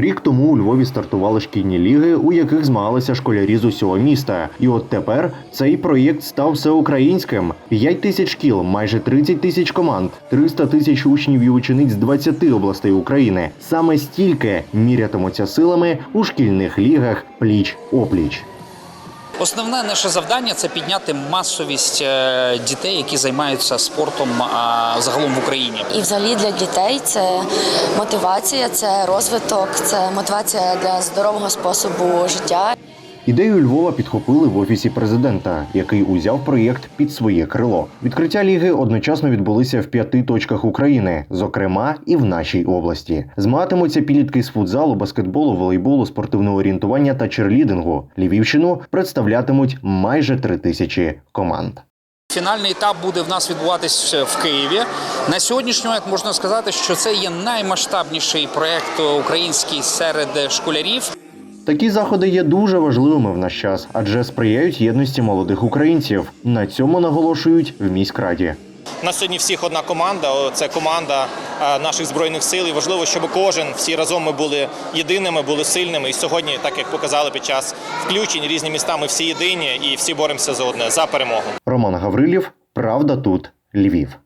Рік тому у Львові стартували шкільні ліги, у яких змагалися школярі з усього міста. І от тепер цей проєкт став всеукраїнським. 5 тисяч шкіл, майже 30 тисяч команд, 300 тисяч учнів і учениць з 20 областей України. Саме стільки мірятимуться силами у шкільних лігах пліч опліч. Основне наше завдання це підняти масовість е, дітей, які займаються спортом загалом в Україні. І взагалі для дітей це мотивація, це розвиток, це мотивація для здорового способу життя. Ідею Львова підхопили в офісі президента, який узяв проєкт під своє крило. Відкриття ліги одночасно відбулися в п'яти точках України, зокрема і в нашій області. Змагатимуться підлітки з футзалу, баскетболу, волейболу, спортивного орієнтування та черлідингу. Львівщину представлятимуть майже три тисячі команд. Фінальний етап буде в нас відбуватись в Києві. На сьогоднішній момент можна сказати, що це є наймасштабніший проект український серед школярів. Такі заходи є дуже важливими в наш час, адже сприяють єдності молодих українців. На цьому наголошують в міськраді. У нас сьогодні всіх одна команда. Це команда е, наших збройних сил. І важливо, щоб кожен всі разом ми були єдиними, були сильними. І сьогодні, так як показали під час включень різні міста, ми всі єдині і всі боремося за одне за перемогу. Роман Гаврилів, Правда тут, Львів.